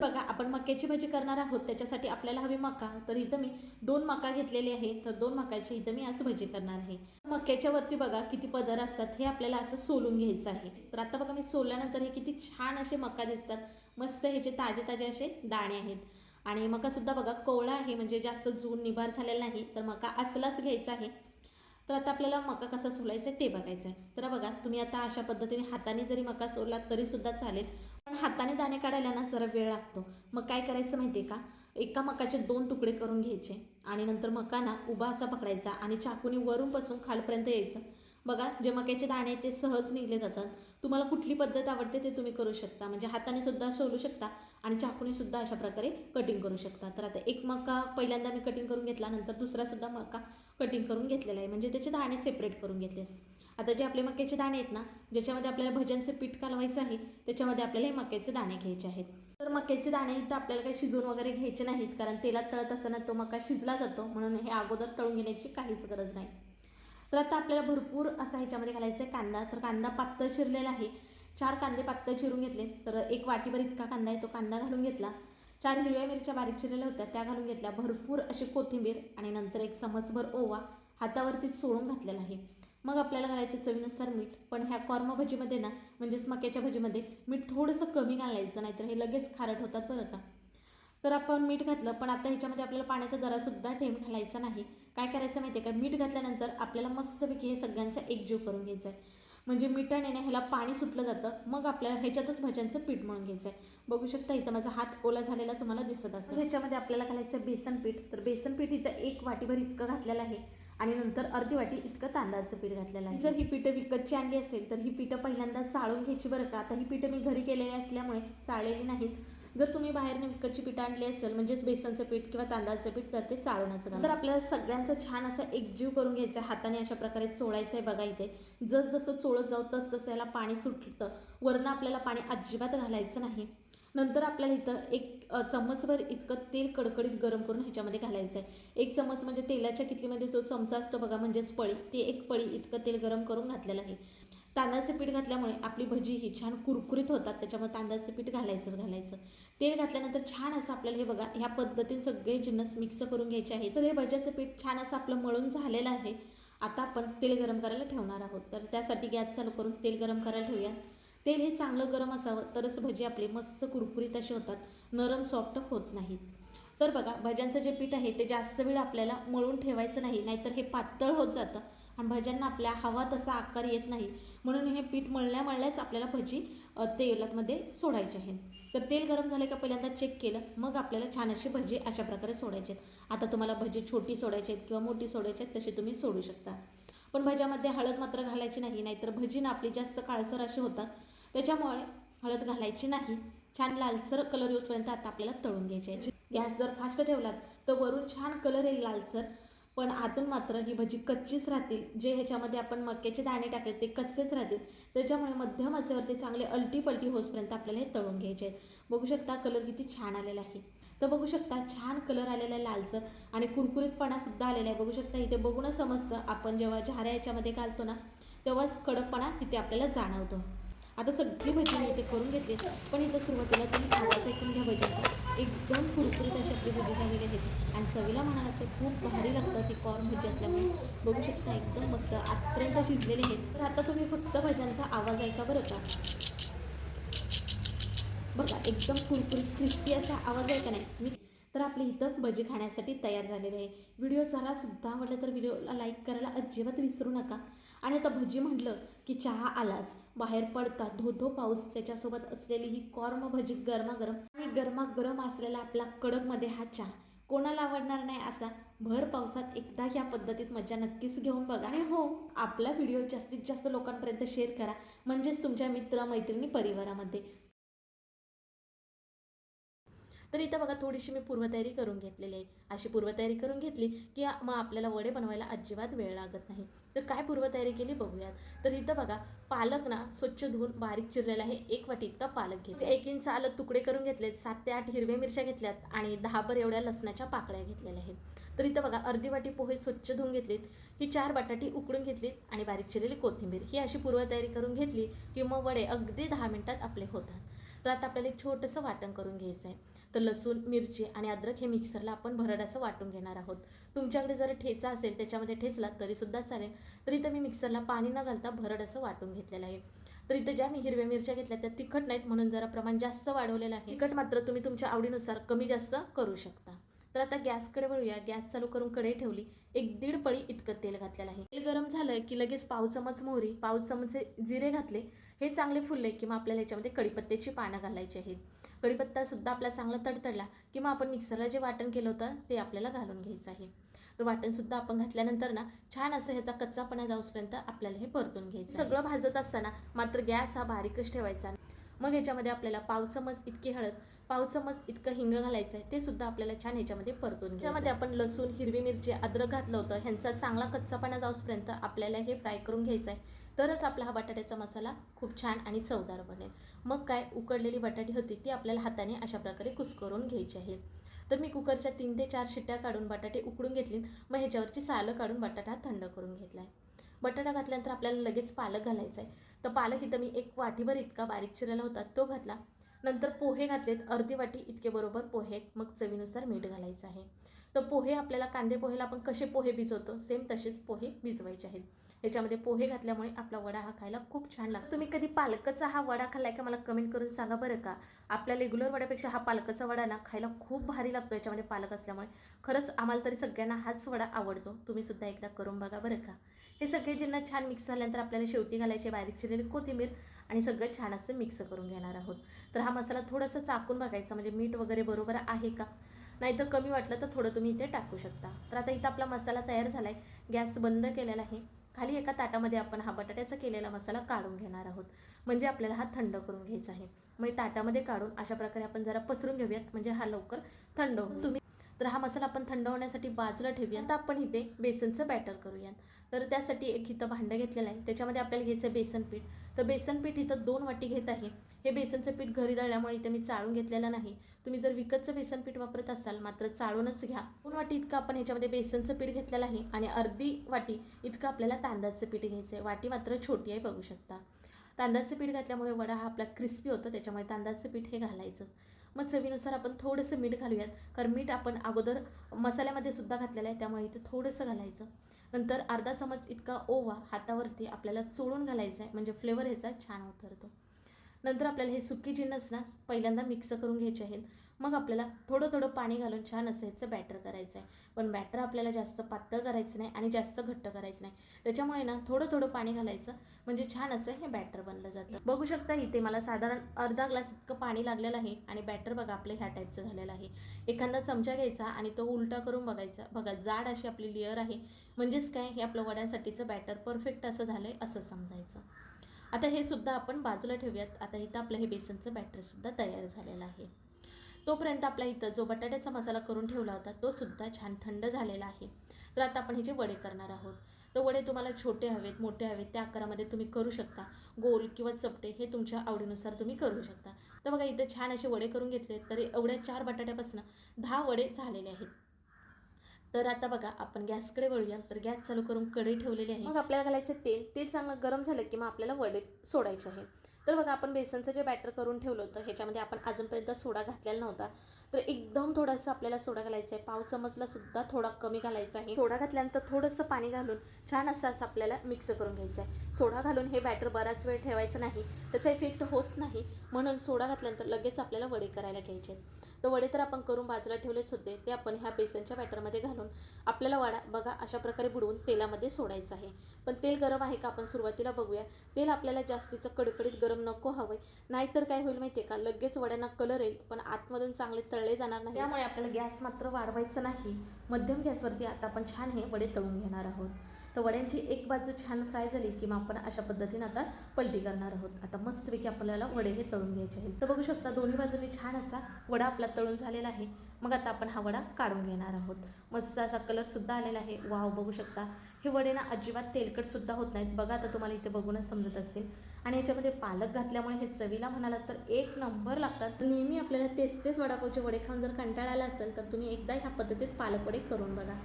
बघा आपण मक्याची भाजी करणार आहोत त्याच्यासाठी आपल्याला हवी मका. तर इथं मी दोन मका घेतलेली आहे तर दोन मकाची इथं मी आज भजी करणार आहे. मक्याच्या वरती बघा किती पदर असतात हे आपल्याला असं सोलून घ्यायचं आहे. तर आता बघा मी सोलल्यानंतर हे किती छान असे मका दिसतात. मस्त ह्याचे ताजे ताजे असे दाणे आहेत. आणि मकासुद्धा बघा कोवळा आहे म्हणजे जास्त जून निभार झालेला नाही तर मका असलाच घ्यायचा आहे. तर आता आपल्याला मका कसा सोलायचा आहे ते बघायचं आहे. तर बघा तुम्ही आता अशा पद्धतीने हाताने जरी मका सोललात तरीसुद्धा चालेल. पण हाताने दाणे काढायला ना जरा वेळ लागतो. मग काय करायचं माहिती आहे का? एका मकाचे दोन तुकडे करून घ्यायचे आणि नंतर मका ना उभा असा पकडायचा आणि चाकूने वरूनपासून खालपर्यंत यायचं. बघा जे मक्याचे दाणे आहेत ते सहज निघले जातात. तुम्हाला कुठली पद्धत आवडते ते तुम्ही करू शकता. म्हणजे हाताने सुद्धा सोलू शकता आणि चाकूने सुद्धा अशा प्रकारे कटिंग करू शकता. तर आता एक मका पहिल्यांदा मी कटिंग करून घेतला नंतर दुसरा सुद्धा मका कटिंग करून घेतलेला आहे. म्हणजे त्याचे दाणे सेपरेट करून घेतले. आता जे आपले मक्याचे दाणे आहेत ना ज्याच्यामध्ये आपल्याला भजनचं पीठ कालवायचं आहे त्याच्यामध्ये आपल्याला हे मक्याचे दाणे घ्यायचे आहेत. तर मक्याचे दाणे इथं आपल्याला काही शिजवून वगैरे घ्यायचे नाहीत कारण तेलात तळत असताना तो मका शिजला जातो म्हणून हे अगोदर तळून घेण्याची काहीच गरज नाही. तर आता आपल्याला भरपूर असा ह्याच्यामध्ये घालायचा आहे कांदा. तर कांदा पातळ चिरलेला आहे. चार कांदे पातळ चिरून घेतले. तर एक वाटीभर इतका कांदा आहे तो कांदा घालून घेतला. चार हिरव्या मिरच्या बारीक चिरलेल्या होत्या त्या घालून घेतल्या. भरपूर अशी कोथिंबीर आणि नंतर एक चमचभर ओवा हातावरतीच सोडून घातलेला आहे. मग आपल्याला घालायचं चवीनुसार मीठ. पण ह्या कॉर्म भजीमध्ये ना म्हणजेच मक्याच्या भजीमध्ये मीठ थोडंसं कमी घालायचं नाहीतर हे लगेच खारट होतात बरं का. तर आपण मीठ घातलं पण आता ह्याच्यामध्ये आपल्याला पाण्याचा जरासुद्धा ठेम घालायचा नाही. काय करायचं माहिती आहे का? मीठ घातल्यानंतर आपल्याला मस्तपैकी हे सगळ्यांचा एकजीव करून घ्यायचा आहे म्हणजे मिठाने ना ह्याला पाणी सुटलं जातं मग आपल्याला ह्याच्यातच भज्यांचं पीठ म्हणून घ्यायचं आहे बघू शकता इथं माझा हात ओला झालेला तुम्हाला दिसत असेल. ह्याच्यामध्ये आपल्याला घालायचं बेसन पीठ. तर बेसन पीठ इथं एक वाटीभर इतकं घातलेलं आहे. आणि नंतर अर्धी वाटी इतकं तांदळाचं पीठ घातलेलं आहे. जर ही पिठं विकतची आणली असेल तर ही पिठं पहिल्यांदा चाळून घ्यायची बरं का? आता ही पिठं मी घरी केलेली असल्यामुळे चाळलेली नाहीत. जर तुम्ही बाहेरने विकतची पिठं आणली असेल म्हणजेच बेसनचं पीठ किंवा तांदळाचं पीठ तर ते चाळवण्याचं काम तर आपल्याला सगळ्यांचं छान असं एकजीव करून घ्यायचं आहे. हाताने अशा प्रकारे चोळायचं आहे बघा इथे. जर जसं चोळत जाऊ तस तसं याला पाणी सुटतं. वरनं आपल्याला पाणी अजिबात घालायचं नाही. नंतर आपल्याला इथं एक चमचभर चम्मचभर इतकं तेल कडकडीत गरम करून ह्याच्यामध्ये घालायचं आहे एक चम्मच म्हणजे तेलाच्या कितलीमध्ये जो चमचा असतो बघा म्हणजेच पळी ते एक पळी इतकं तेल गरम करून घातलेलं आहे. तांदळाचं पीठ घातल्यामुळे आपली भजी ही छान कुरकुरीत होतात त्याच्यामुळे तांदळाचं पीठ घालायचंच घालायचं. तेल घातल्यानंतर छान असं आपल्याला हे बघा ह्या पद्धतीने सगळे जिन्नस मिक्स करून घ्यायचे आहे तर हे भज्याचं पीठ छान असं आपलं मळून झालेलं आहे. आता आपण तेल गरम करायला ठेवणार आहोत. तर त्यासाठी गॅस चालू करून तेल गरम करायला ठेवूया तेल हे चांगलं गरम असावं तरच भजी आपली मस्त कुरकुरीत अशी होतात नरम सॉफ्ट होत नाहीत. तर बघा भज्यांचं जे पीठ आहे ते जास्त वेळ आपल्याला मळून ठेवायचं नाही नाहीतर हे पातळ होत जातं आणि भज्यांना आपल्या हवा तसा आकार येत नाही. म्हणून हे पीठ मळल्या मळल्याच आपल्याला भजी तेलामध्ये सोडायची आहे तर तेल गरम झाले का पहिल्यांदा चेक केलं मग आपल्याला छान अशी भजी अशा प्रकारे सोडायची आहेत. आता तुम्हाला भजी छोटी सोडायची आहेत किंवा मोठी सोडायची आहेत तशी तुम्ही सोडू शकता. पण भज्यामध्ये हळद मात्र घालायची नाही नाहीतर भजी ना आपली जास्त काळसर अशी होतात त्याच्यामुळे हळद घालायची नाही. छान लालसर कलर येऊपर्यंत आता आपल्याला तळून घ्यायची आहे. गॅस जर फास्ट ठेवलात तर वरून छान कलर येईल लालसर. पण आतून मात्र ही भजी कच्चीच राहतील. जे ह्याच्यामध्ये आपण मक्याचे दाणे टाकले ते कच्चेच राहतील. त्याच्यामुळे मध्यम आचेवरती चांगले अलटी पलटी होसपर्यंत आपल्याला हे तळून घ्यायचे आहेत. बघू शकता कलर किती छान आलेला आहे. तर बघू शकता छान कलर आलेला आहे लालसर आणि कुरकुरीतपणासुद्धा आलेला आहे. बघू शकता इथे बघूनच समजतं. आपण जेव्हा झाऱ्या याच्यामध्ये घालतो ना तेव्हाच कडकपणा तिथे आपल्याला जाणवतो. आता सगळी भजी मी इथे करून घेतली पण इथं सुरुवातीला तुम्ही आवाज ऐकून घ्या भजी एकदम कुरकुरीत अशी आपली भजी झालेली आहेत. आणि चवीला म्हणाला तर खूप भारी लागतं ती कॉर्न भजी असल्यामुळे. बघू शकता एकदम मस्त आतपर्यंत शिजलेले आहेत. तर आता तुम्ही फक्त भज्यांचा आवाज ऐका बरं का. बघा एकदम कुरकुरीत क्रिस्पी असा आवाज आहे का नाही? मी तर आपली इथं भजी खाण्यासाठी तयार झालेली आहे. व्हिडिओ जरा सुद्धा आवडला तर व्हिडिओला लाईक करायला अजिबात विसरू नका. आणि आता भजी म्हटलं की चहा आलाच. बाहेर पडता धो धो पाऊस त्याच्यासोबत असलेली ही कॉर्म भजी गरमागरम आणि गरमागरम असलेला आपला कडकमध्ये हा चहा. कोणाला आवडणार नाही असा भर पावसात एकदा ह्या पद्धतीत मजा नक्कीच घेऊन बघा. आणि हो आपला व्हिडिओ जास्तीत जास्त लोकांपर्यंत शेअर करा. म्हणजेच तुमच्या मित्र मैत्रिणी परिवारामध्ये. तर इथं बघा थोडीशी मी पूर्वतयारी करून घेतलेली आहे. अशी पूर्वतयारी करून घेतली की मग आपल्याला वडे बनवायला अजिबात वेळ लागत नाही. तर काय पूर्वतयारी केली बघूयात. तर इथं बघा पालक ना स्वच्छ धुवून बारीक चिरलेला आहे. एक वाटी इतका पालक घेतला एक इंच आलं तुकडे करून घेतलेत. सात ते आठ हिरव्या मिरच्या घेतल्यात आणि दहाभर एवढ्या लसणाच्या पाकळ्या घेतलेल्या आहेत. तर इथं बघा अर्धी वाटी पोहे स्वच्छ धुवून घेतलीत. ही चार बटाटी उकडून घेतलीत आणि बारीक चिरलेली कोथिंबीर. ही अशी पूर्वतयारी करून घेतली की मग वडे अगदी दहा मिनिटात आपले होतात. तर आता आपल्याला एक छोटंसं वाटण करून घ्यायचं आहे तर लसूण मिरची आणि अद्रक हे मिक्सरला आपण भरड असं वाटून घेणार आहोत. तुमच्याकडे जर ठेचा असेल त्याच्यामध्ये ठेचला तरीसुद्धा चालेल. तर इथं मी मिक्सरला पाणी न घालता भरड असं वाटून घेतलेलं आहे. तर इथं ज्या मी हिरव्या मिरच्या घेतल्या त्या तिखट नाहीत म्हणून जरा प्रमाण जास्त वाढवलेलं आहे. तिखट मात्र तुम्ही तुमच्या आवडीनुसार कमी जास्त करू शकता. तर आता गॅसकडे वळूया. गॅस चालू करून कढई ठेवली. एक दीड पळी इतकं तेल घातलेलं आहे. तेल गरम झालं की लगेच पाव चमच मोहरी पाव चमचे जिरे घातले. हे चांगले फुलले मग आपल्याला याच्यामध्ये कडीपत्त्याची पानं घालायची आहेत. कढीपत्तासुद्धा आपला चांगला तडतडला किंवा आपण मिक्सरला जे वाटण केलं होतं ते आपल्याला घालून घ्यायचं आहे. तर वाटणसुद्धा आपण घातल्यानंतर ना छान असं ह्याचा कच्चापणा जाऊसपर्यंत आपल्याला हे परतून घ्यायचं सगळं भाजत असताना मात्र गॅस हा बारीकच ठेवायचा. मग ह्याच्यामध्ये आपल्याला पावसमज इतकी हळद पाव चमच इतकं हिंग घालायचं आहे ते सुद्धा आपल्याला छान ह्याच्यामध्ये परतून ज्यामध्ये आपण लसूण हिरवी मिरची अद्रक घातलं होतं. ह्यांचा चांगला कच्चापणा जाऊसपर्यंत आपल्याला हे फ्राय करून घ्यायचं आहे तरच आपला हा बटाट्याचा मसाला खूप छान आणि चवदार बनेल. मग काय उकडलेली बटाटी होती ती आपल्याला हाताने अशा प्रकारे कुस्करून घ्यायची आहे. तर मी कुकरच्या तीन ते चार शिट्ट्या काढून बटाटे उकडून घेतली मग ह्याच्यावरची सालं काढून बटाटा थंड करून घेतला आहे बटाटा घातल्यानंतर आपल्याला लगेच पालक घालायचा आहे तर पालक इथं मी एक वाटीभर इतका बारीक चिरायला होता तो घातला. नंतर पोहे घातलेत. अर्धी वाटी इतके बरोबर पोहे मग चवीनुसार मीठ घालायचं आहे. तर पोहे आपल्याला कांदे पोहेला आपण कसे पोहे भिजवतो? सेम तसेच पोहे भिजवायचे आहेत. याच्यामध्ये पोहे घातल्यामुळे आपला वडा हा खायला खूप छान लागतो. तुम्ही कधी पालकचा हा वडा खाल्लाय का? मला कमेंट करून सांगा बरं का? आपल्या रेग्युलर वड्यापेक्षा हा पालकाचा वडा ना खायला खूप भारी लागतो. याच्यामध्ये पालक असल्यामुळे खरंच आम्हाला तरी सगळ्यांना हाच वडा आवडतो. तुम्ही सुद्धा एकदा करून बघा बरं का? हे सगळे ज्यांना छान मिक्स झाल्यानंतर आपल्याला शेवटी घालायचे बारीक चिरलेली कोथिंबीर आणि सगळं छान असं मिक्स करून घेणार आहोत. तर हा मसाला थोडंसं चाकून बघायचा म्हणजे मीठ वगैरे बरोबर आहे का? नाहीतर कमी वाटलं तर थोडं तुम्ही इथे टाकू शकता. तर आता इथं आपला मसाला तयार झाला आहे गॅस बंद केलेला आहे. खाली एका ताटामध्ये आपण हा बटाट्याचा केलेला मसाला काढून घेणार आहोत. म्हणजे आपल्याला हा थंड करून घ्यायचा आहे. मग ताटामध्ये काढून अशा प्रकारे आपण जरा पसरून घेऊयात. म्हणजे हा लवकर थंड होईल तुम्ही तर हा मसाला आपण थंड होण्यासाठी बाजूला ठेवूया तर आपण इथे बेसनचं बॅटर करूया तर त्यासाठी एक इथं भांडं घेतलेलं आहे. त्याच्यामध्ये आपल्याला घ्यायचं बेसन पीठ. तर बेसन पीठ इथं दोन वाटी घेत आहे. हे बेसनचं पीठ घरी दळल्यामुळे इथं मी चाळून घेतलेलं नाही. तुम्ही जर विकतचं बेसन पीठ वापरत असाल मात्र चाळूनच घ्या. दोन वाटी इतकं आपण ह्याच्यामध्ये बेसनचं पीठ घेतलेलं आहे आणि अर्धी वाटी इतकं आपल्याला तांदळाचं पीठ घ्यायचं आहे. वाटी मात्र छोटी आहे बघू शकता. तांदळाचं पीठ घातल्यामुळे वडा हा आपला क्रिस्पी होतं. त्याच्यामुळे तांदळाचं पीठ हे घालायचं. मग चवीनुसार आपण थोडंसं मीठ घालूयात. कारण मीठ आपण अगोदर मसाल्यामध्ये सुद्धा घातलेलं आहे त्यामुळे इथे थोडंसं घालायचं. नंतर अर्धा चमच इतका ओवा हातावरती आपल्याला चोळून घालायचा आहे म्हणजे फ्लेवर ह्याचा छान उतरतो. नंतर आपल्याला हे सुकी जिन्नस ना पहिल्यांदा मिक्स करून घ्यायचे आहेत. मग आपल्याला थोडं थोडं पाणी घालून छान असं ह्याचं बॅटर करायचं आहे पण बॅटर आपल्याला जास्त पातळ करायचं नाही आणि जास्त घट्ट करायचं नाही. त्याच्यामुळे ना थोडं थोडं पाणी घालायचं म्हणजे छान असं हे बॅटर बनलं जातं. बघू शकता इथे मला साधारण अर्धा ग्लास इतकं पाणी लागलेलं आहे आणि बॅटर बघा आपलं ह्या टाईपचं झालेलं आहे. एखादा चमचा घ्यायचा आणि तो उलटा करून बघायचा. बघा जाड अशी आपली लेअर आहे. म्हणजेच काय? हे आपलं वड्यांसाठीचं बॅटर परफेक्ट असं झालं आहे असं समजायचं. आता हे सुद्धा आपण बाजूला ठेवूयात. आता इथं आपलं हे बेसनचं बॅटरसुद्धा तयार झालेलं आहे. तोपर्यंत आपला इथं जो बटाट्याचा मसाला करून ठेवला होता तो सुद्धा छान थंड झालेला आहे. तर आता आपण ह्याचे वडे करणार आहोत तर वडे तुम्हाला छोटे हवेत मोठे हवेत त्या आकारामध्ये तुम्ही करू शकता. गोल किंवा चपटे हे तुमच्या आवडीनुसार तुम्ही करू शकता. तर बघा इथं छान असे वडे करून घेतले तरी एवढ्या चार बटाट्यापासून दहा वडे झालेले आहेत. तर आता बघा आपण गॅसकडे वळूया. तर गॅस चालू करून कढई ठेवलेली आहे. मग आपल्याला घालायचं तेल. तेल चांगलं गरम झालं की मग आपल्याला वडे सोडायचे आहे. तर बघा आपण बेसनचं जे बॅटर करून ठेवलं होतं ह्याच्यामध्ये आपण अजूनपर्यंत सोडा घातलेला नव्हता. तर एकदम थोडासा आपल्याला सोडा घालायचा आहे. पाव चमचला सुद्धा थोडा कमी घालायचा आहे. सोडा घातल्यानंतर थोडंसं पाणी घालून छान असं असं आपल्याला मिक्स करून घ्यायचं आहे. सोडा घालून हे बॅटर बराच वेळ ठेवायचं नाही. त्याचा इफेक्ट होत नाही. म्हणून सोडा घातल्यानंतर लगेच आपल्याला वडे करायला घ्यायचे आहेत. तर वडे तर आपण करून बाजूला ठेवलेच होते ते आपण ह्या बेसनच्या बॅटरमध्ये घालून आपल्याला वडा बघा अशा प्रकारे बुडवून तेलामध्ये सोडायचं आहे. पण तेल गरम आहे का आपण सुरुवातीला बघूया. तेल आपल्याला जास्तीचं कडकडीत गरम नको हवं नाहीतर काय होईल माहिती आहे का? लगेच वड्यांना कलर येईल पण आतमधून चांगले तळले जाणार नाही. त्यामुळे आपल्याला गॅस मात्र वाढवायचं नाही. मध्यम गॅसवरती आता आपण छान हे वडे तळून घेणार आहोत. तर वड्यांची एक बाजू छान फ्राय झाली की मग आपण अशा पद्धतीने आता पलटी करणार आहोत. आता मस्तपैकी आपल्याला वडे हे तळून घ्यायचे आहेत. तर बघू शकता दोन्ही बाजूनी छान असा वडा आपला तळून झालेला आहे. मग आता आपण हा वडा काढून घेणार आहोत. मस्त असा कलरसुद्धा आलेला आहे. वाव बघू शकता. हे वडे ना अजिबात तेलकटसुद्धा होत नाहीत. बघा आता तुम्हाला इथे बघूनच समजत असतील. आणि याच्यामध्ये पालक घातल्यामुळे हे चवीला म्हणालात तर एक नंबर लागतात. नेहमी आपल्याला तेच तेच वडापावचे वडे खाऊन जर कंटाळा आला असेल तर तुम्ही एकदा ह्या पद्धतीत पालक वडे करून बघा.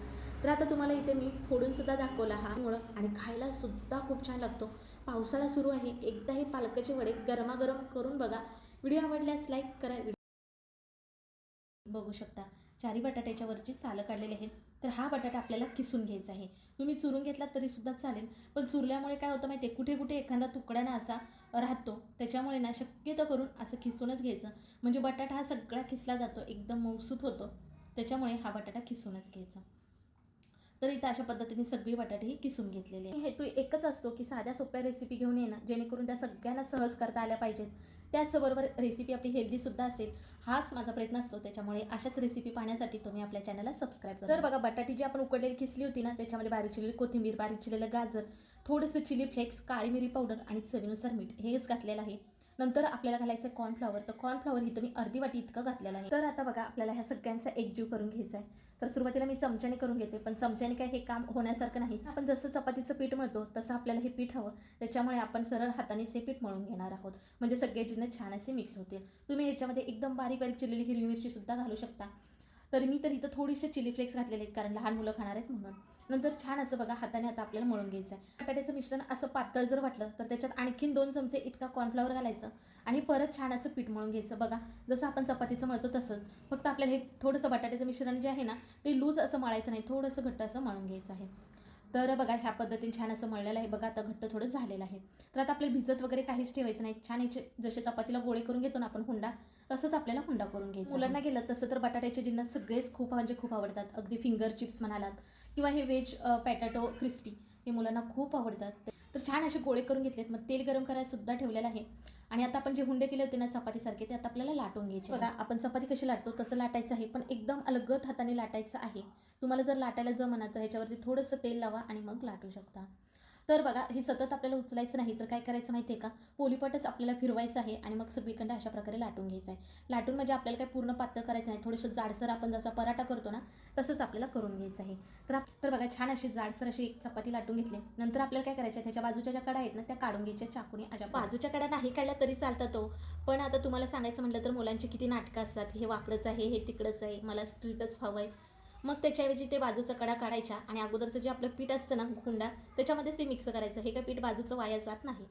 तर आता तुम्हाला इथे मी फोडून सुद्धा दाखवला हा मुळं आणि खायला सुद्धा खूप छान लागतो. पावसाळा सुरू आहे. एकदा हे पालकाचे वडे गरमागरम करून बघा. व्हिडिओ आवडल्यास लाईक करा. बघू शकता. चारी बटाट्याच्या वरची सालं काढलेली आहेत. तर हा बटाटा आपल्याला किसून घ्यायचा आहे. तुम्ही चुरून घेतलात तरी सुद्धा चालेल. पण चुरल्यामुळे काय होतं माहिती आहे कुठे कुठे एखादा तुकडा ना असा राहतो. त्याच्यामुळे ना शक्यतो करून असं खिसूनच घ्यायचं. म्हणजे बटाटा हा सगळा खिसला जातो. एकदम मौसूत होतो. त्याच्यामुळे हा बटाटा किसूनच घ्यायचा. तर इथं अशा पद्धतीने सगळी बटाटे ही किसून घेतलेली आहे. हेतू एकच असतो की साध्या सोप्या रेसिपी घेऊन येणं जेणेकरून त्या सगळ्यांना सहज करता आल्या पाहिजेत. त्याचबरोबर रेसिपी आपली हेल्दीसुद्धा असेल. हाच माझा प्रयत्न असतो. त्याच्यामुळे अशाच रेसिपी पाहण्यासाठी तुम्ही आपल्या चॅनलला सबस्क्राईब करा. तर बघा बटाटी जी आपण उकडलेली किसली होती ना त्याच्यामध्ये बारीक चिरलेली कोथिंबीर बारीक चिरलेलं गाजर थोडंसं चिली फ्लेक्स काळी मिरी पावडर आणि चवीनुसार मीठ हेच घातलेलं आहे. नंतर आपल्याला घालायचं आहे कॉर्नफ्लॉवर तर कॉर्नफ्लॉवर ही तुम्ही अर्धी वाटी इतकं घातलेलं आहे. तर आता बघा आपल्याला ह्या सगळ्यांचा एकजीव करून घ्यायचा आहे. तर सुरुवातीला मी चमच्याने करून घेते पण चमच्याने काय हे काम होण्यासारखं नाही. आपण जसं चपातीचं पीठ मळतो तसं आपल्याला हे पीठ हवं. त्याच्यामुळे आपण सरळ हाताने हे पीठ मळून घेणार आहोत. म्हणजे सगळे जिन्ह छान असे मिक्स होतील. तुम्ही ह्याच्यामध्ये एकदम बारीक बारीक चिरलेली हिरवी मिरची सुद्धा घालू शकता. तर मी तर इथं थोडीशी चिली फ्लेक्स घातलेले आहेत कारण लहान मुलं खाणार आहेत म्हणून. नंतर छान असं बघा हाताने आता आपल्याला मळून घ्यायचं आहे बटाट्याचं मिश्रण असं पातळ जर वाटलं तर त्याच्यात आणखीन दोन चमचे इतका कॉर्नफ्लॉवर घालायचं आणि परत छान असं पीठ मळून घ्यायचं. बघा जसं आपण चपातीचं मळतो तसंच फक्त आपल्याला हे थोडंसं बटाट्याचं मिश्रण जे आहे ना ते लूज असं मळायचं नाही थोडंसं घट्ट असं मळून घ्यायचं आहे. तर बघा ह्या पद्धतीने छान असं मळलेलं आहे. बघा आता घट्ट थोडं झालेलं आहे. तर आता आपल्याला भिजत वगैरे काहीच ठेवायचं नाही. छान याचे जसे चपातीला गोळे करून घेतो ना आपण हुंडा तसंच आपल्याला हुंडा करून घ्यायचा मुलांना गेलं तसं तर बटाट्याचे जिन्नस सगळेच खूप म्हणजे खूप आवडतात. अगदी फिंगर चिप्स म्हणालात किंवा हे व्हेज पॅटॅटो क्रिस्पी हे मुलांना खूप आवडतात. तर छान असे गोळे करून घेतलेत. मग तेल गरम करायला सुद्धा ठेवलेलं आहे. आणि आता आपण जे हुंडे केले होते ना चपातीसारखे ते आता आपल्याला लाटून घ्यायचे बघा आपण चपाती कशी लाटतो तसं लाटायचं आहे. पण एकदम अलगद हाताने लाटायचं आहे. तुम्हाला जर लाटायला जमना तर ह्याच्यावरती थोडंसं तेल लावा आणि मग लाटू शकता. तर बघा हे सतत आपल्याला उचलायचं नाही तर काय करायचं माहिती आहे का? पोलीपटच आपल्याला फिरवायचं आहे आणि मग सगळीकडे अशा प्रकारे लाटून घ्यायचं आहे. लाटून म्हणजे आपल्याला काय पूर्ण पातळ करायचं नाही. थोडंसं जाडसर आपण जसा पराठा करतो ना तसंच आपल्याला करून घ्यायचं आहे. तर तर बघा छान अशी जाडसर अशी एक चपाती लाटून घेतली. नंतर आपल्याला काय करायचं आहे? त्याच्या बाजूच्या ज्या कडा आहेत ना त्या काढून घ्यायच्या चाकूने. अशा बाजूच्या कडा नाही काढल्या तरी चालतात तो. पण आता तुम्हाला सांगायचं म्हटलं तर मुलांची किती नाटकं असतात. हे वाकडंच आहे हे तिकडंच आहे. मला स्ट्रीटच हवं आहे मग त्याच्याऐवजी ते बाजूचा कडा काढायच्या आणि अगोदरचं जे आपलं पीठ असतं ना हुंडा त्याच्यामध्येच ते मिक्स करायचं. हे काय पीठ बाजूचं वाया जात नाही.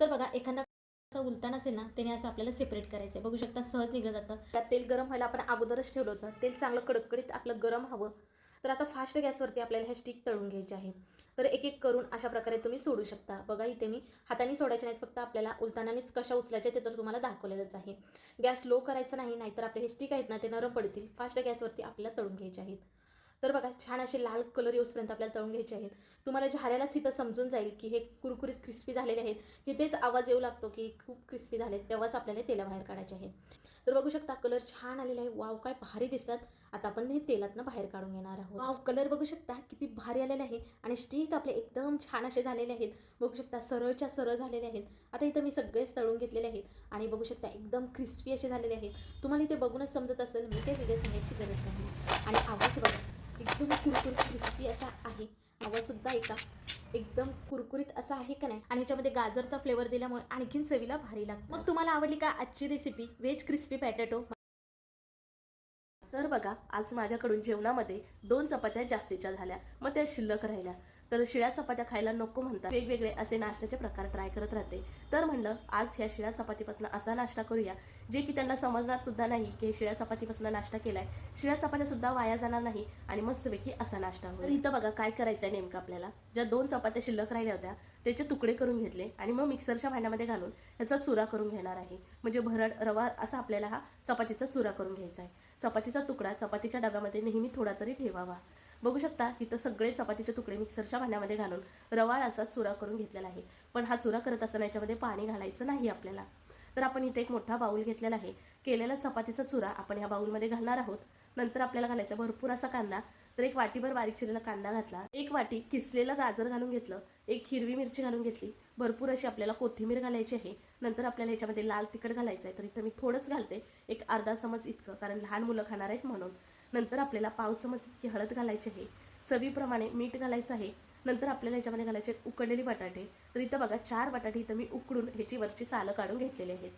तर बघा एखादा असं उलटा नसेल ना त्याने असं आपल्याला सेपरेट करायचं आहे बघू शकता सहज निघलं जातं. त्यात तेल गरम व्हायला आपण अगोदरच ठेवलं होतं. तेल चांगलं कडकडीत आपलं गरम हवं. तर आता फास्ट गॅसवरती आपल्याला ह्या स्टिक तळून घ्यायचे आहेत. तर एक एक करून अशा प्रकारे तुम्ही सोडू शकता. बघा इथे मी हाताने सोडायचे नाहीत फक्त आपल्याला उलतानानेच कशा उचलायच्या ते तर तुम्हाला दाखवलेलंच आहे. गॅस लो करायचं नाही नाहीतर आपले हे स्टिक आहेत ना ते नरम पडतील. फास्ट गॅसवरती आपल्याला तळून घ्यायचे आहेत. तर बघा छान असे लाल कलर येऊसपर्यंत आपल्याला तळून घ्यायचे आहेत. तुम्हाला झाऱ्यालाच इथं समजून जाईल की हे कुरकुरीत क्रिस्पी झालेले आहेत. की तेच आवाज येऊ लागतो की खूप क्रिस्पी झालेत तेव्हाच आपल्याला तेला बाहेर काढायचे आहेत. तर बघू शकता कलर छान आलेला आहे. वाव काय भारी दिसतात. आता आपण हे तेलातनं बाहेर काढून घेणार आहोत. वाव कलर बघू शकता. किती भारी आलेला आहे. आणि स्टिक आपले एकदम छान असे झालेले आहेत. बघू शकता सरळच्या सरळ झालेले आहेत. आता इथं मी सगळेच तळून घेतलेले आहेत. आणि बघू शकता एकदम क्रिस्पी असे झालेले आहेत. तुम्हाला इथे बघूनच समजत असेल मी ते वेगळे सांगायची गरज नाही. आणि आवाज बघा एकदम कुरकुरीत क्रिस्पी असा आहे. आवाजसुद्धा ऐका. एकदम कुरकुरीत असा आहे का नाही? आणि ह्याच्यामध्ये गाजरचा फ्लेवर दिल्यामुळे आणखीन चवीला भारी लागतं. मग तुम्हाला आवडली का आजची रेसिपी व्हेज क्रिस्पी पॅटॅटो तर बघा आज माझ्याकडून जेवणामध्ये दोन चपात्या जास्तीच्या झाल्या. मग त्या शिल्लक राहिल्या. तर शिळ्या चपात्या खायला नको म्हणतात. वेगवेगळे असे नाश्त्याचे प्रकार ट्राय करत राहते. तर म्हणलं आज ह्या शिळ्या चपातीपासून असा नाश्ता करूया जे की त्यांना समजणार सुद्धा नाही की शिळ्या चपातीपासून नाश्ता केलाय. शिळ्या चपात्या सुद्धा वाया जाणार नाही आणि मस्तपैकी असा नाश्ता होईल. तर इथं बघा काय करायचं आहे नेमकं आपल्याला. ज्या दोन चपात्या शिल्लक राहिल्या होत्या त्याचे तुकडे करून घेतले आणि मग मिक्सरच्या भांड्यामध्ये घालून ह्याचा चुरा करून घेणार आहे. म्हणजे भरड रवा असा आपल्याला हा चपातीचा चुरा करून घ्यायचा आहे. चपातीचा तुकडा चपातीच्या डब्यामध्ये नेहमी थोडा तरी ठेवावा. बघू शकता इथं सगळे चपातीचे तुकडे मिक्सरच्या भांड्यामध्ये घालून रवाळ असा चुरा करून घेतलेला आहे. पण हा चुरा करत असताना याच्यामध्ये पाणी घालायचं नाही आपल्याला. तर आपण इथे एक मोठा बाऊल घेतलेला आहे. केलेला चपातीचा चुरा आपण ह्या बाऊलमध्ये घालणार आहोत. नंतर आपल्याला घालायचा भरपूर असा कांदा. तर एक वाटीभर बारीक चिरलेला कांदा घातला. एक वाटी किसलेलं गाजर घालून घेतलं. एक हिरवी मिरची घालून घेतली. भरपूर अशी आपल्याला कोथिंबीर घालायची आहे. नंतर आपल्याला याच्यामध्ये लाल तिखट घालायचं आहे. तर इथं मी थोडंच घालते. एक अर्धा चमच इतकं कारण लहान मुलं खाणार आहेत म्हणून. नंतर आपल्याला पाव चमच इतकी हळद घालायची आहे. चवीप्रमाणे मीठ घालायचं आहे. नंतर आपल्याला याच्यामध्ये घालायचे उकडलेले उकडलेली बटाटे. तर इथं बघा चार बटाटे इथं मी उकडून ह्याची वरची सालं काढून घेतलेली आहेत.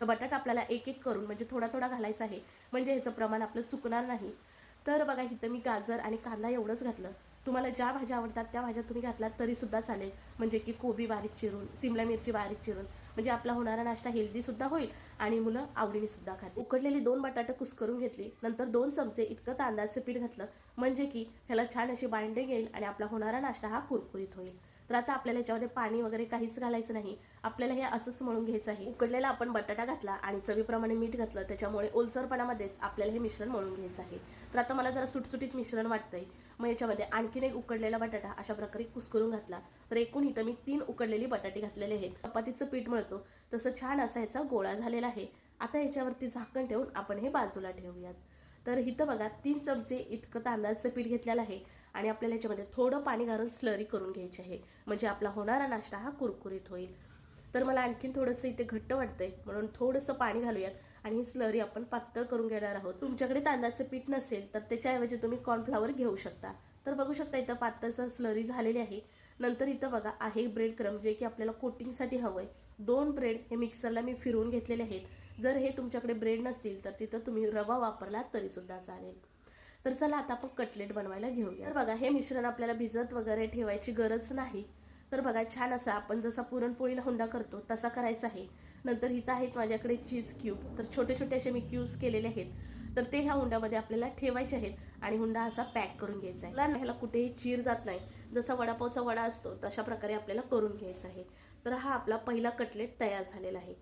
तर बटाटा आपल्याला एक एक करून म्हणजे थोडा थोडा घालायचा आहे. म्हणजे ह्याचं प्रमाण आपलं चुकणार नाही. तर बघा इथं मी गाजर आणि कांदा एवढंच घातलं. तुम्हाला ज्या भाज्या आवडतात त्या भाज्या तुम्ही घातलात तरीसुद्धा चालेल. म्हणजे की कोबी बारीक चिरून सिमला मिरची बारीक चिरून. म्हणजे आपला होणारा नाश्ता हेल्दी सुद्धा होईल आणि मुलं आवडीने सुद्धा खातील. उकडलेली दोन बटाटे कुस्करून घेतली नंतर दोन चमचे इतकं तांदळाचं पीठ घातलं म्हणजे की ह्याला छान अशी बाइंडिंग येईल आणि आपला होणारा नाश्ता हा कुरकुरीत होईल. तर आता आपल्याला याच्यामध्ये पाणी वगैरे काहीच घालायचं नाही. आपल्याला हे असंच मळून घ्यायचं आहे. उकडलेला आपण बटाटा घातला आणि चवीप्रमाणे मीठ घातलं त्याच्यामुळे ओलसरपणामध्येच आपल्याला हे मिश्रण मळून घ्यायचं आहे. तर आता मला जरा सुटसुटीत मिश्रण वाटतंय. मग याच्यामध्ये आणखीन एक उकडलेला बटाटा अशा प्रकारे कुस्करून घातला. तर एकूण इथं मी तीन उकडलेली बटाटे घातलेले आहेत. चपातीचं पीठ मिळतो. तसं छान असा ह्याचा गोळा झालेला आहे. आता याच्यावरती झाकण ठेवून आपण हे बाजूला ठेवूयात. तर इथं बघा तीन चमचे इतकं तांदळाचं पीठ घेतलेलं आहे. आणि आपल्याला याच्यामध्ये थोडं पाणी घालून स्लरी करून घ्यायची आहे. म्हणजे आपला होणारा नाश्ता हा कुरकुरीत होईल. तर मला आणखीन थोडंसं इथे घट्ट वाटतंय. म्हणून थोडंसं पाणी घालूयात आणि ही स्लरी आपण पातळ करून घेणार आहोत. तुमच्याकडे तांदळाचं पीठ नसेल तर त्याच्याऐवजी तुम्ही कॉर्नफ्लावर घेऊ शकता. तर बघू शकता इथं पातळसर स्लरी झालेली आहे. नंतर इथं बघा आहे ब्रेड क्रम जे की आपल्याला कोटिंगसाठी हवं आहे दोन ब्रेड हे मिक्सरला मी फिरवून घेतलेले आहेत. जर हे तुमच्याकडे ब्रेड नसतील तर तिथं तुम्ही रवा वापरला तरीसुद्धा चालेल. तर चला आता आपण कटलेट बनवायला घेऊया. तर बघा हे मिश्रण आपल्याला भिजत वगैरे ठेवायची गरज नाही. तर बघा छान असा आपण जसा पुरणपोळीला हुंडा करतो तसा करायचा आहे. नंतर इथं आहेत माझ्याकडे चीज क्यूब. तर छोटे छोटे असे मी क्यूब्स केलेले आहेत. तर ते ह्या हुंड्यामध्ये आपल्याला ठेवायचे आहेत आणि हुंडा असा पॅक करून घ्यायचा आहे. ह्याला कुठेही चीर जात नाही. जसा वडापावचा वडा असतो तशा प्रकारे आपल्याला करून घ्यायचा आहे. तर हा आपला पहिला कटलेट तयार झालेला आहे.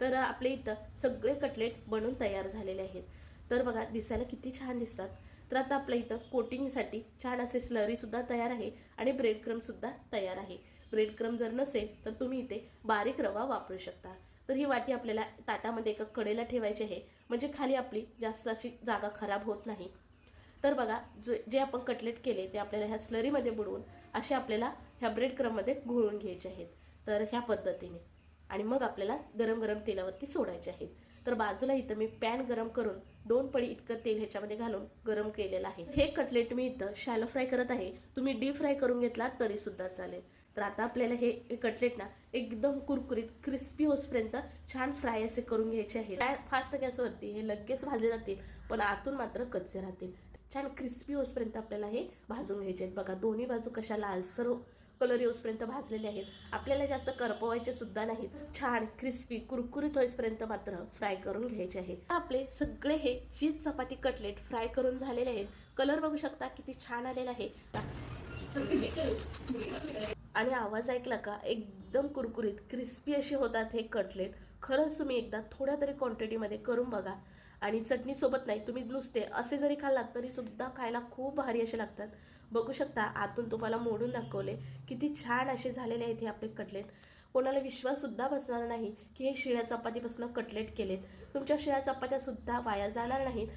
तर आपले इथं सगळे कटलेट बनून तयार झालेले आहेत. तर बघा दिसायला किती छान दिसतात. तर आता आपल्या इथं कोटिंगसाठी छान असे स्लरीसुद्धा तयार आहे आणि ब्रेड क्रमसुद्धा तयार आहे. ब्रेड क्रम जर नसेल तर तुम्ही इथे बारीक रवा वापरू शकता. तर ही वाटी आपल्याला ताटामध्ये एका कडेला ठेवायची आहे. म्हणजे खाली आपली जास्त अशी जागा खराब होत नाही. तर बघा जे जे आपण कटलेट केले ते आपल्याला ह्या स्लरीमध्ये बुडवून असे आपल्याला ह्या ब्रेड क्रममध्ये घोळून घ्यायचे आहेत. तर ह्या पद्धतीने. आणि मग आपल्याला गरम गरम तेलावरती सोडायचे आहेत. तर बाजूला इथं मी पॅन गरम करून दोन पडी इतकं तेल ह्याच्यामध्ये घालून गरम केलेलं आहे. हे कटलेट मी इथं शॅलो फ्राय करत आहे. तुम्ही डीप फ्राय करून घेतला तरी सुद्धा चालेल. तर आता आपल्याला हे कटलेट ना एकदम कुरकुरीत क्रिस्पी होसपर्यंत छान फ्राय असे करून घ्यायचे आहे फास्ट गॅसवरती हे लगेच भाजले जातील पण आतून मात्र कच्चे राहतील. छान क्रिस्पी होसपर्यंत आपल्याला हे भाजून घ्यायचे आहेत. बघा दोन्ही बाजू कशा लालसर कलर येऊसपर्यंत भाजलेले आहेत. आपल्याला जास्त करपवायचे सुद्धा नाहीत. छान क्रिस्पी कुरकुरीत होईपर्यंत मात्र फ्राय करून घ्यायचे आहेत. आपले सगळे हे चीज चपाती कटलेट फ्राय करून झालेले आहेत. कलर बघू शकता किती छान आलेला आहे. आणि आवाज ऐकला का? एकदम कुरकुरीत क्रिस्पी असे होतात हे कटलेट खरंच तुम्ही एकदा थोड्या तरी क्वांटिटीमध्ये करून बघा. आणि चटणीसोबत नाही तुम्ही नुसते असे जरी खाल्लात तरी सुद्धा खायला खूप भारी असे लागतात. बघू शकता आतून तुम्हाला मोडून दाखवले. किती छान असे झालेले आहेत हे आपले कटलेट. कोणाला विश्वाससुद्धा बसणार नाही की हे शिळ्या चपातीपासून कटलेट केलेत. तुमच्या शिळ्या चपात्यासुद्धा वाया जाणार नाहीत.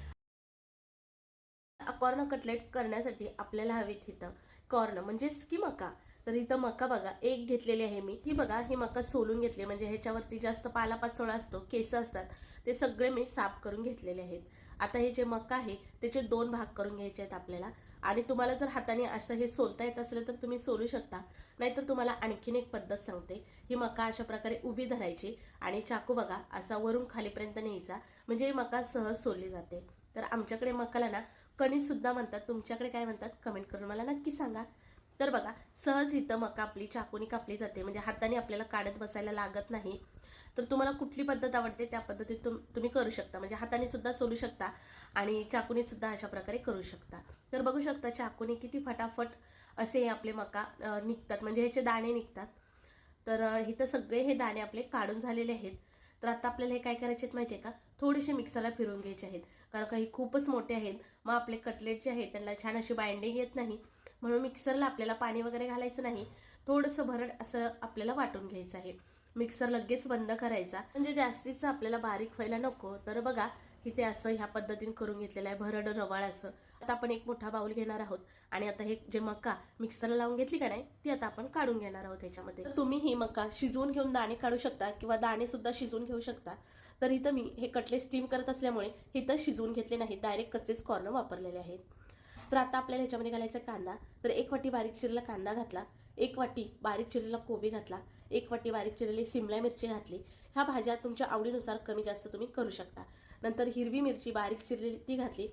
कॉर्न कटलेट करण्यासाठी आपल्याला हवीत इथं कॉर्न म्हणजेच की मका. तर इथं मका बघा एक घेतलेली आहे मी. ही बघा ही मका सोलून घेतली म्हणजे ह्याच्यावरती जास्त पालापाचोळा असतो केस असतात. ते सगळे मी साफ करून घेतलेले आहेत. आता हे जे मका आहे त्याचे दोन भाग करून घ्यायचे आहेत आपल्याला. आणि तुम्हाला जर हाताने असं हे सोलता येत असलं तर तुम्ही सोलू शकता. नाहीतर तुम्हाला आणखीन एक पद्धत सांगते. ही मका अशा प्रकारे उभी धरायची आणि चाकू बघा असा वरून खालीपर्यंत न्यायचा. म्हणजे ही मका सहज सोलली जाते. तर आमच्याकडे मकाला ना कणीस सुद्धा म्हणतात. तुमच्याकडे काय म्हणतात? कमेंट करून मला नक्की सांगा. तर बघा सहज इथं मका आपली चाकूनी कापली जाते. म्हणजे हाताने आपल्याला काढत बसायला लागत नाही. तर तुम्हाला कुठली पद्धत आवडते त्या पद्धतीत तुम तुम्ही करू शकता. म्हणजे हाताने सुद्धा सोलू शकता आणि चाकूने सुद्धा अशा प्रकारे करू शकता. तर बघू शकता चाकूने किती फटाफट असे आपले मका निघतात. म्हणजे ह्याचे दाणे निघतात. तर इथं सगळे हे दाणे आपले काढून झालेले आहेत. तर आता आपल्याला हे काय करायचे आहेत माहिती आहे का? थोडेसे मिक्सरला फिरवून घ्यायचे आहेत. कारण काही खूपच मोठे आहेत. मग आपले कटलेट जे आहेत त्यांना छान अशी बाइंडिंग येत नाही. म्हणून मिक्सरला आपल्याला पाणी वगैरे घालायचं नाही. थोडंसं भरड असं आपल्याला वाटून घ्यायचं आहे. मिक्सर लगेच बंद करायचा. म्हणजे जास्तीच आपल्याला बारीक व्हायला नको. तर बघा इथे असं ह्या पद्धतीने करून घेतलेलं आहे. भरड रवाळ असं. आता आपण एक मोठा बाऊल घेणार आहोत. आणि आता हे जे मका मिक्सरला लावून घेतली का नाही ती आता आपण काढून घेणार आहोत ह्याच्यामध्ये तुम्ही ही मका शिजवून घेऊन दाणे काढू शकता किंवा दाणे सुद्धा शिजवून घेऊ शकता. तर इथं मी हे कटले स्टीम करत असल्यामुळे इथं शिजवून घेतले नाही. डायरेक्ट कच्चेच कॉर्न वापरलेले आहेत. तर आता आपल्याला ह्याच्यामध्ये घालायचा कांदा. तर एक वाटी बारीक चिरलेला कांदा घातला. एक वाटी बारीक चिरलेला कोबी घातला. एक वाटी बारीक चिरलेली सिमला मिरची घातली. ह्या भाज्या तुमच्या आवडीनुसार कमी जास्त तुम्ही करू शकता. नंतर हिरवी मिरची बारीक चिरलेली ती घातली.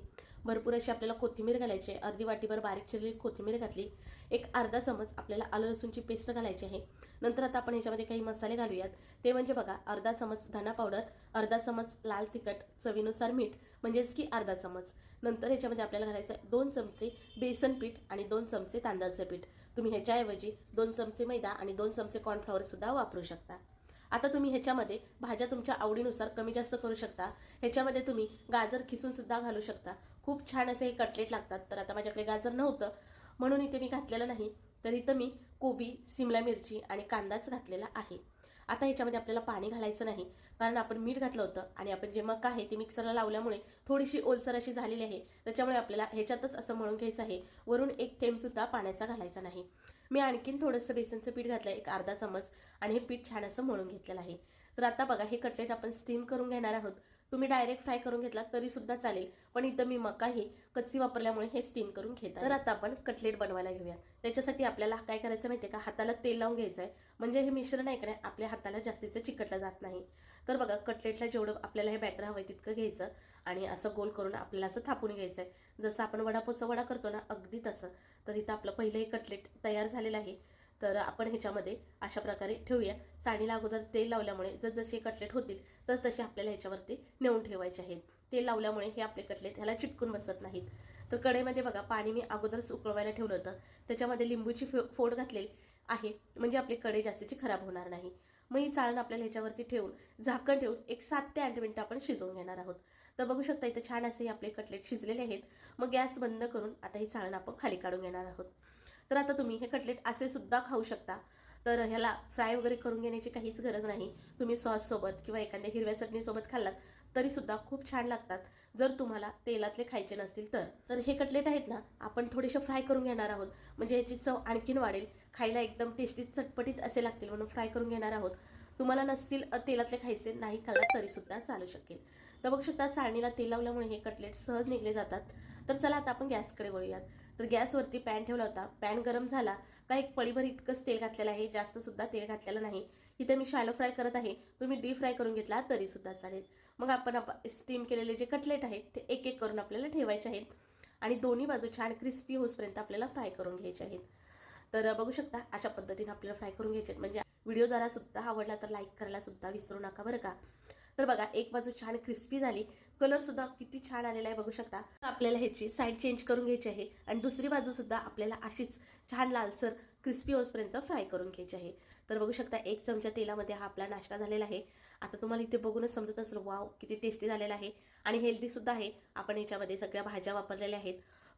भरपूर अशी आपल्याला कोथिंबीर घालायची आहे. अर्धी वाटीभर बारीक चिरलेली कोथिंबीर घातली. एक अर्धा चमच आपल्याला आलं लसूणची पेस्ट घालायची आहे. नंतर आता आपण ह्याच्यामध्ये काही मसाले घालूयात. ते म्हणजे बघा अर्धा चमच धना पावडर अर्धा चमच लाल तिखट चवीनुसार मीठ म्हणजेच की अर्धा चमच. नंतर ह्याच्यामध्ये आपल्याला घालायचं आहे दोन चमचे बेसन पीठ आणि दोन चमचे तांदळाचं पीठ. तुम्ही ह्याच्याऐवजी दोन चमचे मैदा आणि दोन चमचे कॉर्नफ्लॉवरसुद्धा वापरू शकता. आता तुम्ही ह्याच्यामध्ये भाज्या तुमच्या आवडीनुसार कमी जास्त करू शकता. ह्याच्यामध्ये तुम्ही गाजर खिसूनसुद्धा घालू शकता. खूप छान असे हे कटलेट लागतात. तर आता माझ्याकडे गाजर नव्हतं. म्हणून इथे मी घातलेलं नाही. तर इथं मी कोबी सिमला मिरची आणि कांदाच घातलेला आहे. आता ह्याच्यामध्ये आपल्याला पाणी घालायचं नाही. कारण आपण मीठ घातलं होतं आणि आपण जे मका आहे ती मिक्सरला लावल्यामुळे थोडीशी ओलसर अशी झालेली आहे. त्याच्यामुळे आपल्याला ह्याच्यातच असं मळून घ्यायचं आहे. वरून एक थेंबसुद्धा पाण्याचा घालायचा नाही. मी आणखीन थोडंसं बेसनचं पीठ घातलं एक अर्धा चमच आणि हे पीठ छान असं मळून घेतलेलं आहे. तर आता बघा हे कटलेट आपण स्टीम करून घेणार आहोत. तुम्ही डायरेक्ट फ्राय करून घेतला तरी सुद्धा चालेल. पण इथं मी मका ही कच्ची वापरल्यामुळे हे स्टीम करून घेतात तर आता आपण कटलेट बनवायला घेऊया त्याच्यासाठी आपल्याला काय करायचं माहितीये का? हाताला तेल लावून घ्यायचं आहे. म्हणजे हे मिश्रण आहे का नाही? आपल्या हाताला जास्तीचं चिकटलं जात नाही. तर बघा कटलेटला जेवढं आपल्याला हे बॅटर हवं आहे तितकं घ्यायचं आणि असं गोल करून आपल्याला असं थापून घ्यायचं आहे. जसं आपण वडापोचा वडा करतो ना अगदी तसं. तर इथं आपलं पहिलं हे कटलेट तयार झालेलं आहे. तर आपण ह्याच्यामध्ये अशा प्रकारे ठेवूया. साडीला अगोदर तेल लावल्यामुळे जर जसे कटलेट होतील तर तसे आपल्याला ह्याच्यावरती नेऊन ठेवायचे आहेत. तेल लावल्यामुळे हे आपले कटलेट ह्याला चिटकून बसत नाहीत. तर कढईमध्ये बघा पाणी मी अगोदरच उकळवायला ठेवलं होतं. त्याच्यामध्ये लिंबूची फो फोड घातलेली आहे म्हणजे आपली कढई जास्तीची खराब होणार नाही. मग ही चाळण आपल्याला ह्याच्यावरती ठेवून झाकण ठेवून एक सात ते आठ मिनटं आपण शिजवून घेणार आहोत. तर बघू शकता इथं छान असे आपले कटलेट शिजलेले आहेत. मग गॅस बंद करून आता ही चाळण आपण खाली काढून घेणार आहोत. तर आता तुम्ही हे कटलेट असे सुद्धा खाऊ शकता. तर ह्याला फ्राय वगैरे करून घेण्याची काहीच गरज नाही. तुम्ही सॉससोबत किंवा एखाद्या हिरव्या चटणीसोबत खाल्लात तरी सुद्धा खूप छान लागतात. जर तुम्हाला तेलातले खायचे नसतील तर. तर हे कटलेट आहेत ना आपण थोडेसे फ्राय करून घेणार आहोत. म्हणजे याची चव आणखीन वाढेल. खायला एकदम टेस्टी चटपटीत असे लागतील म्हणून फ्राय करून घेणार आहोत. तुम्हाला नसतील तेलातले खायचे नाही खाल्लात तरीसुद्धा चालू शकेल. तर बघू शकता चाळणीला तेल लावल्यामुळे हे कटलेट सहज निघले जातात. तर चला आता आपण गॅसकडे वळूयात. तर गॅसवरती पॅन ठेवला होता. पॅन गरम झाला. का एक पळीभर इतकंच तेल घातलेलं आहे. जास्त सुद्धा तेल घातलेलं नाही. इथं मी शॅलो फ्राय करत आहे. तुम्ही डीप फ्राय करून घेतला तरी सुद्धा चालेल. मग आपण आप स्टीम केलेले जे कटलेट आहेत ते एक एक करून आपल्याला ठेवायचे आहेत. आणि दोन्ही बाजू छान क्रिस्पी होसपर्यंत आपल्याला फ्राय करून घ्यायचे आहेत. तर बघू शकता अशा पद्धतीने आपल्याला फ्राय करून घ्यायचे आहेत. म्हणजे व्हिडिओ जरा सुद्धा आवडला तर लाईक करायला सुद्धा विसरू नका बरं का? तर बघा एक बाजू छान क्रिस्पी झाली. कलर सुद्धा किती छान आलेला आहे बघू शकता. आपल्याला ह्याची साईड चेंज करून घ्यायची आहे आणि दुसरी बाजू सुद्धा आपल्याला अशीच छान लालसर क्रिस्पी होसपर्यंत फ्राय करून घ्यायची आहे. तर बघू शकता एक चमचा तेलामध्ये हा आपला नाश्ता झालेला आहे. आता तुम्हाला इथे बघूनच समजत असेल वाव किती टेस्टी झालेला आहे. आणि हेल्दी सुद्धा आहे. आपण याच्यामध्ये सगळ्या भाज्या वापरलेल्या आहेत.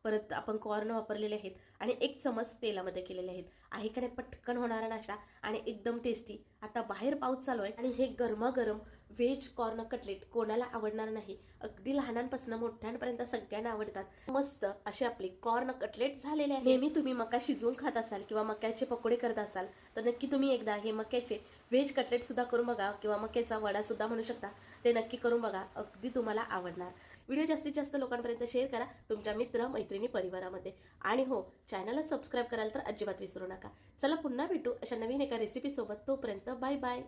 परत आपण कॉर्न वापरलेले आहेत आणि एक चमच तेलामध्ये केलेले आहेत. आहे का नाही पटकन होणारा नाश्ता आणि एकदम टेस्टी आता बाहेर पाऊस चालू आहे आणि हे गरमागरम व्हेज कॉर्न कटलेट कोणाला आवडणार नाही. अगदी लहानांपासून मोठ्यांपर्यंत सगळ्यांना आवडतात. मस्त असे आपले कॉर्न कटलेट झालेले आहे नेहमी तुम्ही मका शिजवून खात असाल किंवा मक्याचे पकोडे करत असाल तर नक्की तुम्ही एकदा हे मक्याचे व्हेज कटलेट सुद्धा करून बघा किंवा मक्याचा वडा सुद्धा म्हणू शकता ते नक्की करून बघा. अगदी तुम्हाला आवडणार. व्हिडिओ जास्तीत जास्त लोकांपर्यंत शेअर करा तुमच्या मित्र मैत्रिणी परिवारामध्ये. आणि हो चॅनलला सबस्क्राईब कराल तर अजिबात विसरू नका. चला पुन्हा भेटू अशा नवीन एका रेसिपीसोबत तोपर्यंत बाय बाय